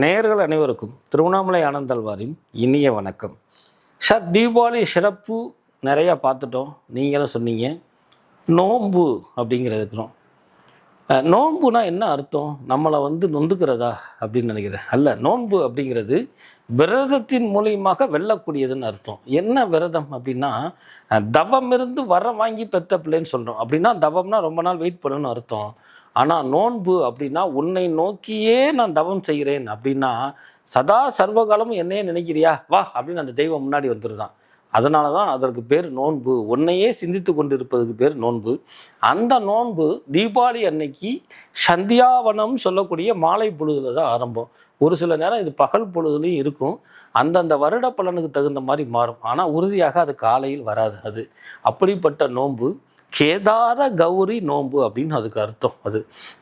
நேயர்கள் அனைவருக்கும் திருவண்ணாமலை ஆனந்தல்வாரின் இனிய வணக்கம். சார் தீபாவளி சிறப்பு நிறையா பார்த்துட்டோம். நீங்களும் சொன்னீங்க. நோன்பு அப்படிங்கிறது இருக்கிறோம். நோன்புனா என்ன அர்த்தம்? நம்மளை வந்து நொந்துக்கிறதா அப்படின்னு நினைக்கிறேன். அல்ல நோன்பு அப்படிங்கிறது விரதத்தின் மூலியமாக வெல்லக்கூடியதுன்னு அர்த்தம். என்ன விரதம் அப்படின்னா தவம் இருந்து வர வாங்கி பெத்த பிள்ளைன்னு சொல்கிறோம் அப்படின்னா தவம்னா ரொம்ப நாள் வெயிட் பண்ணணும்னு அர்த்தம். ஆனால் நோன்பு அப்படின்னா உன்னை நோக்கியே நான் தவம் செய்கிறேன் அப்படின்னா சதா சர்வகாலமும் என்னையே நினைக்கிறியா? வா அப்படின்னு அந்த தெய்வம் முன்னாடி வந்துருதான். அதனால தான் அதற்கு பேர் நோன்பு. உன்னையே சிந்தித்து கொண்டிருப்பதுக்கு பேர் நோன்பு. அந்த நோன்பு தீபாவளி அன்னைக்கு சந்தியாவனம் சொல்லக்கூடிய மாலை பொழுதுல தான் ஆரம்பம். ஒரு சில நேரம் இது பகல் பொழுதுலையும் இருக்கும். அந்தந்த வருட பலனுக்கு தகுந்த மாதிரி மாறும். ஆனால் உறுதியாக அது காலையில் வராது அது. அப்படிப்பட்ட நோன்பு கேதார கௌரி நோன்பு அப்படின்னு அதுக்கு அர்த்தம் அது.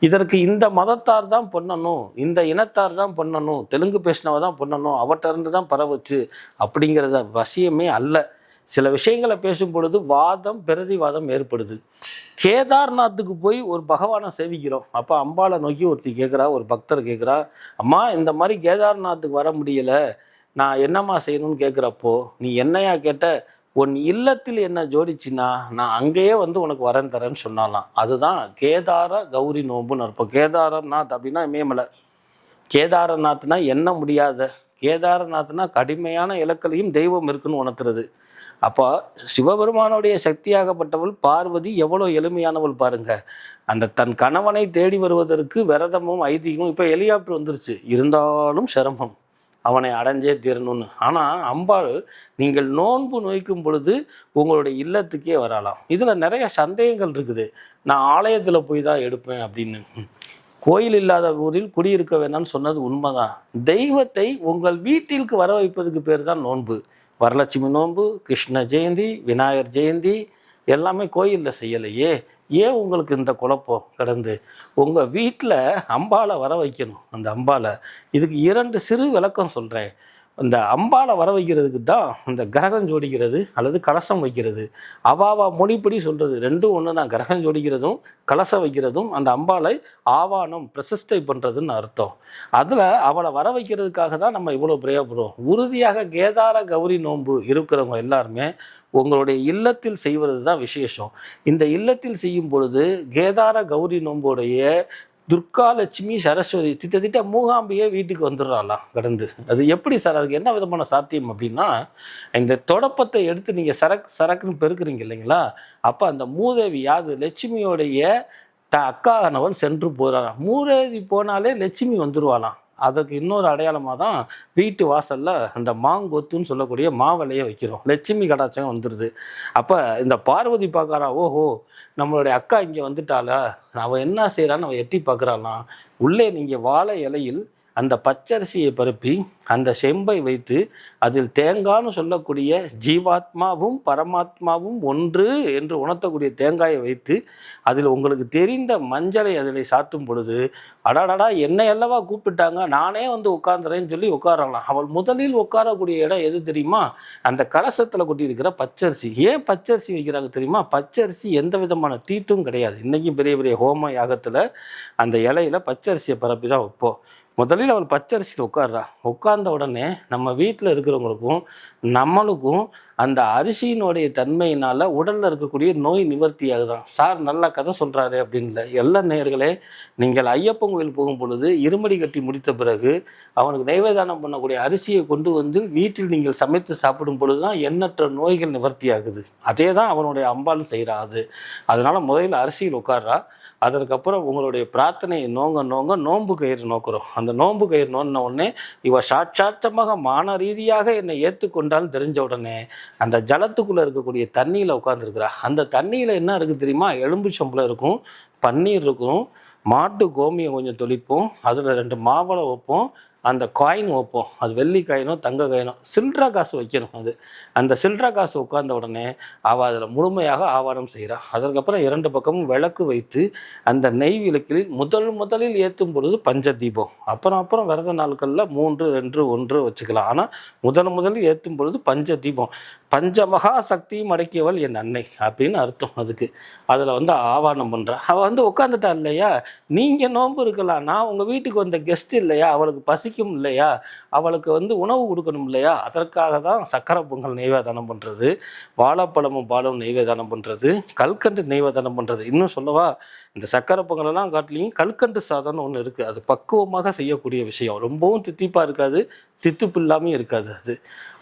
இதற்கு இந்த மதத்தார் தான் பண்ணணும் இந்த இனத்தார் தான் பண்ணணும் தெலுங்கு பேசினவ தான் பண்ணணும் அவட்டிருந்து தான் பரவச்சு அப்படிங்கிறத வசியமே அல்ல. சில விஷயங்களை பேசும் பொழுது வாதம் பிரதிவாதம் ஏற்படுது. கேதார்நாத்துக்கு போய் ஒரு பகவானை சேவிக்கிறோம். அப்போ அம்பாளை நோக்கி ஒருத்தி கேட்குறா ஒரு பக்தர் கேட்குறா அம்மா இந்த மாதிரி கேதார்நாத்துக்கு வர முடியல. நான் என்னம்மா செய்யணும்னு கேட்குறப்போ நீ என்னையா கேட்ட உன் இல்லத்தில் என்ன ஜோடிச்சின்னா நான் அங்கேயே வந்து உனக்கு வரேன் தரேன்னு சொன்னாலாம். அதுதான் கேதார கௌரி நோம்புன்னு இருப்போம் கேதாரநாத் அப்படின்னா இமயமலை. கேதாரநாத்னா என்ன முடியாத? கேதாரநாத்னா கடுமையான இலக்கலையும் தெய்வம் இருக்குன்னு உணர்த்துறது. அப்போ சிவபெருமானுடைய சக்தியாகப்பட்டவள் பார்வதி எவ்வளோ எளிமையானவள் பாருங்க. அந்த தன் கணவனை தேடி வருவதற்கு விரதமும் ஐதீகமும் இப்போ ஹெலிகாப்டர் வந்துருச்சு. இருந்தாலும் சிரமம். அவனை அடைஞ்சே தீரணும்னு. ஆனால் அம்பாள் நீங்கள் நோன்பு நோய்க்கும் பொழுது உங்களுடைய இல்லத்துக்கே வரலாம் இதில் நிறைய சந்தேகங்கள் இருக்குது. நான் ஆலயத்தில் போய் தான் எடுப்பேன் அப்படின்னு. கோயில் இல்லாத ஊரில் குடியிருக்க வேணாம்னு சொன்னது உண்மைதான். தெய்வத்தை உங்கள் வீட்டிற்கு வர வைப்பதுக்கு பேர் தான் நோன்பு. வரலட்சுமி நோன்பு கிருஷ்ண ஜெயந்தி விநாயகர் ஜெயந்தி எல்லாமே கோயிலில் செய்யலையே. ஏன் உங்களுக்கு இந்த குழப்பம் கடந்து? உங்கள் வீட்டில் அம்பாவை வர வைக்கணும் அந்த அம்பாளை. இதுக்கு இரண்டு சிறு விளக்கம் சொல்கிறேன் இந்த அம்பாளை வர வைக்கிறதுக்கு தான் இந்த கிரகம் ஜோடிக்கிறது அல்லது கலசம் வைக்கிறது. அவாவா மொழிப்படி சொல்கிறது ரெண்டும் ஒன்று தான். கிரகம் ஜோடிக்கிறதும் கலசம் வைக்கிறதும் அந்த அம்பாளை ஆவானம் பிரசிஷ்டை பண்ணுறதுன்னு அர்த்தம். அதில் அவளை வர வைக்கிறதுக்காக தான் நம்ம இவ்வளோ பிரயோகப்படுறோம். உறுதியாக கேதார கௌரி நோன்பு இருக்கிறவங்க எல்லாருமே உங்களுடைய இல்லத்தில் செய்வது தான் விசேஷம். இந்த இல்லத்தில் செய்யும் பொழுது கேதார கௌரி நோன்புடைய துர்கா லட்சுமி சரஸ்வதி திட்டத்திட்ட மூகாம்பியே வீட்டுக்கு வந்துடுறாளாம் கடந்து. அது எப்படி சார்? அதுக்கு என்ன விதமான சாத்தியம் அப்படின்னா இந்த தொடப்பத்தை எடுத்து நீங்கள் சரக்கு சரக்குன்னு பெருக்குறீங்க இல்லைங்களா? அப்போ அந்த மூதேவி யாது லட்சுமியோடைய த அக்கானவன் சென்று போகிறாராம் மூதேவி போனாலே லட்சுமி வந்துடுவாளாம் அதுக்கு இன்னொரு அடையாளமாக தான் வீட்டு வாசலில் அந்த மாங்கொத்துன்னு சொல்லக்கூடிய மாவலையை வைக்கிறோம். லட்சுமி கடாச்சகம் வந்துடுது அப்போ இந்த பார்வதி பார்க்குறா ஓஹோ நம்மளுடைய அக்கா இங்கே வந்துட்டாளா அவள் என்ன செய்கிறான்னு அவள் எட்டி பார்க்குறாளாம். உள்ளே நீங்கள் வாழை இலையில் அந்த பச்சரிசியை பரப்பி அந்த செம்பை வைத்து அதில் தேங்காய்னு சொல்லக்கூடிய ஜீவாத்மாவும் பரமாத்மாவும் ஒன்று என்று உணர்த்தக்கூடிய தேங்காயை வைத்து அதில் உங்களுக்கு தெரிந்த மஞ்சளை அதில் சாத்தும் பொழுது அடாடடா என்னை அல்லவா கூப்பிட்டாங்க? நானே வந்து உட்காந்துறேன்னு சொல்லி உட்காரலாம். அவள் முதலில் உட்காரக்கூடிய இடம் எது தெரியுமா? அந்த கலசத்தில் கொட்டியிருக்கிற பச்சரிசி. ஏன் பச்சரிசி வைக்கிறாங்க தெரியுமா? பச்சரிசி எந்த விதமான தீட்டும் கிடையாது. இன்றைக்கும் பெரிய பெரிய ஹோம யாகத்தில் அந்த இலையில பச்சரிசியை பரப்பி தான் வைப்போம். முதலில் அவள் பச்சரிசியில் உட்கார்றா. உட்கார்ந்த உடனே நம்ம வீட்டில் இருக்கிறவங்களுக்கும் நம்மளுக்கும் அந்த அரிசியினுடைய தன்மையினால உடல்ல இருக்கக்கூடிய நோய் நிவர்த்தி ஆகுதான். சார் நல்ல கதை சொல்றாரு அப்படின்ல எல்லா நேயர்களே நீங்கள் ஐயப்பன் கோயில் போகும் பொழுது இருமடி கட்டி முடித்த பிறகு அவனுக்கு நைவேதானம் பண்ணக்கூடிய அரிசியை கொண்டு வந்து வீட்டில் நீங்கள் சமைத்து சாப்பிடும் பொழுது தான் எண்ணற்ற நோய்கள் நிவர்த்தி ஆகுது. அதே தான் அவனுடைய அம்பாலும் செய்கிறா அது. அதனால முதலில் அரிசியில் உட்கார்றா. அதற்கப்புறம் உங்களுடைய பிரார்த்தனையை நோங்க நோங்க நோன்பு கயிறு நோக்குறோம். அந்த நோன்பு கயிறு நோண்டின உடனே இவ சாட்சாத்தமாக மான ரீதியாக என்னை ஏற்றுக்கொண்டால் தெரிஞ்ச உடனே அந்த ஜலத்துக்குள்ளே இருக்கக்கூடிய தண்ணியில் உட்காந்துருக்குறா அந்த தண்ணியில் என்ன இருக்குது தெரியுமா? எலும்பு சம்பளம் இருக்கும் பன்னீர் இருக்கும் மாட்டு கோமியம் கொஞ்சம் தொளிப்போம் அதில் ரெண்டு மாவளை வைப்போம் அந்த காயின் வைப்போம். அது வெள்ளி காயினோ தங்க காயினோ சில்லற காசு வைக்கணும் அது. அந்த சில்லற காசு உட்கார்ந்த உடனே அவள் அதில் முழுமையாக ஆவாரம் செய்கிறாள் அதற்கப்புறம் இரண்டு பக்கமும் விளக்கு வைத்து அந்த நெய் விளக்கில் முதல் முதலில் ஏற்றும் பொழுது பஞ்ச தீபம் அப்புறம் அப்புறம் விரத நாட்களில் மூன்று ரெண்டு ஒன்று வச்சுக்கலாம். ஆனால் முதல் முதலில் ஏற்றும் பொழுது பஞ்ச தீபம் பஞ்சமகா சக்தியும் அடக்கியவள் என் அன்னை அப்படின்னு அர்த்தம் அதுக்கு. அதில் வந்து ஆவானம் பண்ணுறா அவள் வந்து உட்காந்துட்டா இல்லையா? நீங்கள் நோன்பு இருக்கலாம். நான் உங்கள் வீட்டுக்கு வந்த கெஸ்ட் இல்லையா? அவளுக்கு பசி பசிக்கும் இல்லையா? அவளுக்கு வந்து உணவு கொடுக்கணும் இல்லையா? அதற்காக தான் சக்கரை பொங்கல் நெய்வேதானம் பண்ணுறது வாழைப்பழமும் பாலும் நெய்வேதானம் பண்ணுறது கல்கண்டு நெய்வேதானம் பண்ணுறது இன்னும் சொல்லவா? இந்த சக்கரை பொங்கலெல்லாம் காட்டிலையும் கல்கண்டு சாதம்னு ஒன்று இருக்குது அது பக்குவமாக செய்யக்கூடிய விஷயம். ரொம்பவும் தித்திப்பாக இருக்காது தித்துப்பு இல்லாமல் இருக்காது அது.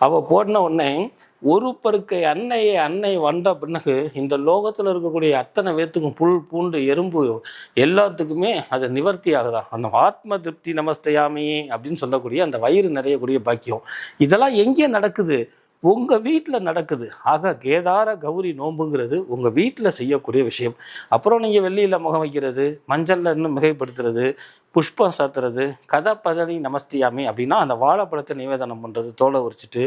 அவள் போடின உடனே ஒரு பருக்கை அன்னையை அன்னை வந்த பின்னகு இந்த லோகத்தில் இருக்கக்கூடிய அத்தனை பேத்துக்கும் புல் பூண்டு எறும்பு எல்லாத்துக்குமே அது நிவர்த்தி ஆகுதான். அந்த ஆத்ம திருப்தி நமஸ்தையாமி அப்படின்னு சொல்லக்கூடிய அந்த வயிறு நிறையக்கூடிய பாக்கியம். இதெல்லாம் எங்கே நடக்குது? உங்கள் வீட்டில் நடக்குது. ஆக கேதார கௌரி நோம்புங்கிறது உங்கள் வீட்டில் செய்யக்கூடிய விஷயம். அப்புறம் நீங்கள் வெள்ளியில் முகம் வைக்கிறது மஞ்சளில் இன்னும் மிகைப்படுத்துறது புஷ்பம் சாத்துறது கதப்பதனி பதனி நமஸ்தியாமி அப்படின்னா அந்த வாழைப்பழத்தை நிவேதனம் பண்ணுறது தோலை உரிச்சிட்டு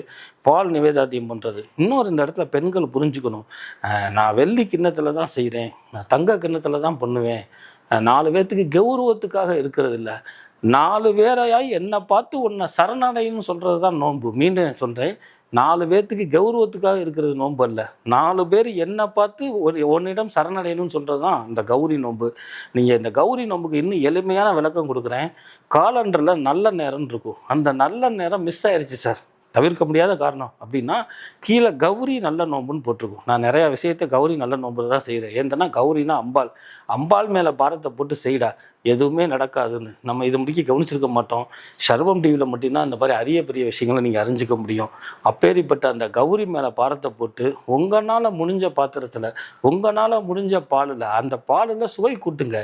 பால் நிவேதாத்தியம் பண்ணுறது இன்னொரு இந்த இடத்துல பெண்கள் புரிஞ்சுக்கணும். நான் வெள்ளி கிண்ணத்தில் தான் செய்கிறேன் நான் தங்க கிண்ணத்தில் தான் பண்ணுவேன். நாலு பேர்த்துக்கு கௌரவத்துக்காக இருக்கிறது இல்லை. நாலு பேரையாய் என்னை பார்த்து உன்னை சரணடைன்னு சொல்கிறது தான் நோன்பு. மீண்டும் சொல்கிறேன் நாலு பேர்த்துக்கு கௌரவத்துக்காக இருக்கிறது நோன்பு அல்ல. நாலு பேர் என்னை பார்த்து ஒரு உன்னிடம் சரணடையணும்னு சொல்கிறது தான் இந்த கௌரி நோன்பு. நீங்கள் இந்த கௌரி நோன்புக்கு இன்னும் எளிமையான விளக்கம் கொடுக்குறேன். காலண்டரில் நல்ல நேரம்னு இருக்கும். அந்த நல்ல நேரம் மிஸ் ஆயிடுச்சு சார் தவிர்க்க முடியாத காரணம் அப்படின்னா கீழே கௌரி நல்ல நோம்புன்னு போட்டிருக்கும். நான் நிறையா விஷயத்தை கௌரி நல்ல நோம்பு தான் செய்கிறேன் ஏந்தனா கௌரினா அம்பாள். அம்பாள் மேலே பாரத்தை போட்டு செய்டா எதுவுமே நடக்காதுன்னு. நம்ம இதை முடிக்க கவனிச்சிருக்க மாட்டோம். சர்வம் டிவியில் மட்டும்தான் அந்த மாதிரி அரிய பெரிய விஷயங்களை நீங்கள் அறிஞ்சிக்க முடியும். அப்பேரிப்பட்ட அந்த கௌரி மேலே பாரத்தை போட்டு உங்களால் முடிஞ்ச பாத்திரத்தில் உங்களால் முடிஞ்ச பாலில் அந்த பாலில் சுவை கூட்டுங்க.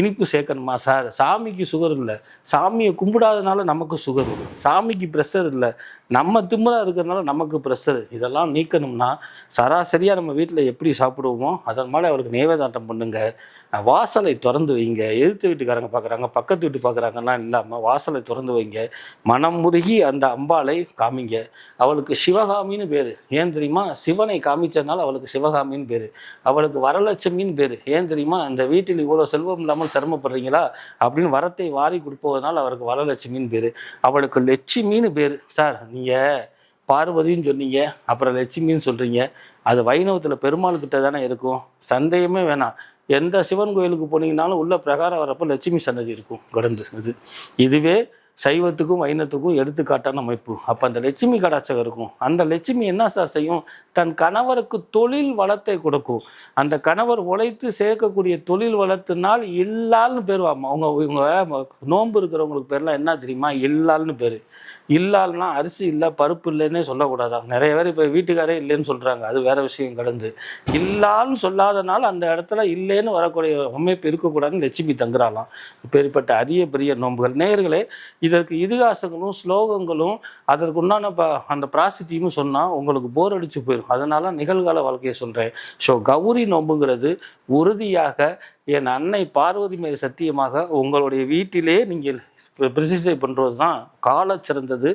இனிப்பு சேர்க்கணுமா? சார் சாமிக்கு சுகர் இல்லை. சாமியை கும்பிடாதனால நமக்கு சுகர். சாமிக்கு ப்ரெஷர் இல்லை. நம்ம திமிரா இருக்கிறதுனால நமக்கு ப்ரெஷர் இதெல்லாம் நீக்கணும்னா சராசரியாக நம்ம வீட்டில் எப்படி சாப்பிடுவோமோ அதன் மேலே அவருக்கு நேவேதாட்டம் பண்ணுங்கள் வாசலை திறந்து வைங்க. எதிர்த்து வீட்டுக்காரங்க பார்க்குறாங்க பக்கத்து வீட்டு பார்க்குறாங்கன்னா இல்லாமல் வாசலை திறந்து வைங்க. மனம் முருகி அந்த அம்பாளை காமிங்க. அவளுக்கு சிவகாமின்னு பேர். ஏன் தெரியுமா? சிவனை காமிச்சதுனால அவளுக்கு சிவகாமின்னு பேர். அவளுக்கு வரலட்சுமின்னு பேர். ஏன் தெரியுமா? இந்த வீட்டில் இவ்வளோ செல்வம் இல்லாமல் சிரமப்படுறீங்களா? அப்படின்னு வரத்தை வாரி கொடுப்பதனால் அவருக்கு வரலட்சுமின்னு பேர். அவளுக்கு லட்சுமின்னு பேர். சார் நீங்கள் பார்வதின்னு சொன்னீங்க அப்புறம் லட்சுமின்னு சொல்கிறீங்க அது வைணவத்தில் பெருமாள் கிட்ட தானே இருக்கும். சந்தேகமே வேணாம். எந்த சிவன் கோயிலுக்கு போனீங்கனாலும் உள்ள பிரகாரம் வரப்போ லட்சுமி சன்னதி இருக்கும் கடந்து. இது. இதுவே சைவத்துக்கும் வைணத்துக்கும் எடுத்துக்காட்டான அமைப்பு. அப்போ அந்த லட்சுமி கடாச்சகம் இருக்கும் அந்த லட்சுமி என்ன சார் செய்யும்? தன் கணவருக்கு தொழில் வளத்தை கொடுக்கும். அந்த கணவர் உழைத்து சேர்க்கக்கூடிய தொழில் வளத்தினால் இல்லால்னு பேர். அவங்க இவங்க நோன்பு இருக்கிறவங்களுக்கு பேர்லாம் என்ன தெரியுமா? இல்லால்னு பேர். இல்லால்னா அரிசி இல்லை பருப்பு இல்லைன்னே சொல்லக்கூடாதான் நிறைய பேர் இப்போ வீட்டுக்காரே இல்லைன்னு சொல்கிறாங்க அது வேற விஷயம் கடந்து. இல்லால்னு சொல்லாதனால அந்த இடத்துல இல்லைன்னு வரக்கூடிய அமைப்பு இருக்கக்கூடாதுன்னு லட்சுமி தங்குறாலாம் இப்பேற்பட்ட அரிய பெரிய நோன்புகள். நேயர்களே இதற்கு இதிகாசங்களும் ஸ்லோகங்களும் அதற்கு உண்டான ப அந்த பிராசித்தியும் சொன்னால் உங்களுக்கு போர் அடித்து போயிடும் அதனால நிகழ்கால வாழ்க்கையை சொல்கிறேன் ஸோ கௌரி நோம்புங்கிறது உறுதியாக என் அன்னை பார்வதி மீது சத்தியமாக உங்களுடைய வீட்டிலே நீங்கள் பிரதிஷ்டை பண்ணுறது தான் கால சிறந்தது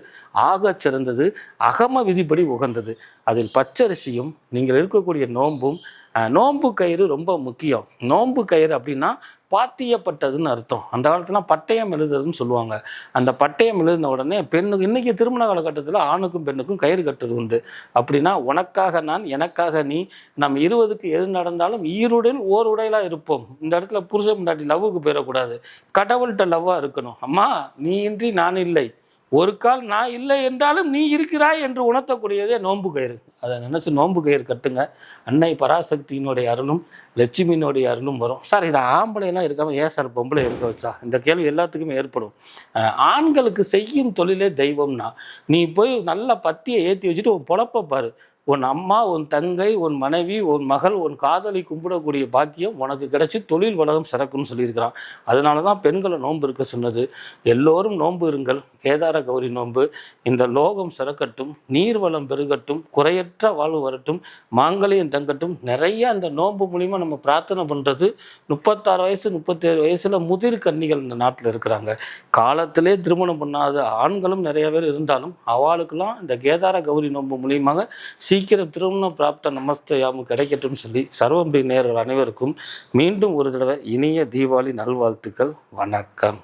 ஆக சிறந்தது அகம விதிப்படி உகந்தது. அதில் பச்சரிசியும் நீங்கள் இருக்கக்கூடிய நோன்பும் அஹ், நோன்பு கயிறு ரொம்ப முக்கியம். நோன்பு கயிறு அப்படின்னா பாத்தியப்பட்டதுன்னு அர்த்தம். அந்த காலத்துலாம் பட்டயம் எழுதுறதுன்னு சொல்லுவாங்க. அந்த பட்டயம் எழுதின உடனே பெண்ணுக்கு இன்னைக்கு திருமண காலகட்டத்தில் ஆணுக்கும் பெண்ணுக்கும் கயிறு கட்டுறது உண்டு. அப்படின்னா உனக்காக நான் எனக்காக நீ நம் இருவதுக்கு எது நடந்தாலும் ஈருடன் ஓர் உடையலாக இருப்போம். இந்த இடத்துல புருஷன் முன்னாடி லவ்வுக்கு போயிடக்கூடாது. கடவுள்கிட்ட லவ்வாக இருக்கணும். அம்மா நீ இன்றி நான் இல்லை. ஒரு கால் நான் இல்லை என்றாலும் நீ இருக்கிறாய் என்று உணர்த்தக்கூடியதே நோன்பு கயிறு. அதை நினச்சி நோன்பு கயிறு கட்டுங்க. அன்னை பராசக்தியினுடைய அருளும் லட்சுமியினுடைய அருளும் வரும். சார் இது ஆம்பளைலாம் இருக்காமல் ஏன் சார் பொம்பளை இருக்க வச்சா? இந்த கேள்வி எல்லாத்துக்குமே ஏற்படும். ஆண்களுக்கு செய்யும் தொழிலே தெய்வம்னா நீ போய் நல்ல பத்தியை ஏற்றி வச்சுட்டு உன் பொழப்ப பாரு. உன் அம்மா உன் தங்கை உன் மனைவி உன் மகள் உன் காதலை கும்பிடக்கூடிய பாக்கியம் உனக்கு கிடைச்சி தொழில் வளகம் சிறக்குன்னு சொல்லியிருக்கிறான். அதனால தான் பெண்களை நோன்பு இருக்க சொன்னது. எல்லோரும் நோன்பு இருங்கள். கேதார கௌரி நோன்பு. இந்த லோகம் சிறக்கட்டும் நீர் வளம் பெருகட்டும் குறையற்ற வாழ்வு வரட்டும் மாங்கலியம் தங்கட்டும். நிறைய அந்த நோன்பு மூலிமா நம்ம பிரார்த்தனை பண்ணுறது முப்பத்தாறு வயசு முப்பத்தேழு வயசில் முதிர் கன்னிகள் இந்த நாட்டில் இருக்கிறாங்க. காலத்திலே திருமணம் பண்ணாத ஆண்களும் நிறைய பேர் இருந்தாலும் அவளுக்கெல்லாம் இந்த கேதார கௌரி நோன்பு மூலியமாக சீக்கிரம் திருமண பிராப்த நமஸ்தயாமு கிடைக்கட்டும் சொல்லி சர்வம்பி நேர்கள் அனைவருக்கும் மீண்டும் ஒரு தடவை இனிய தீபாவளி நல்வாழ்த்துக்கள். வணக்கம்.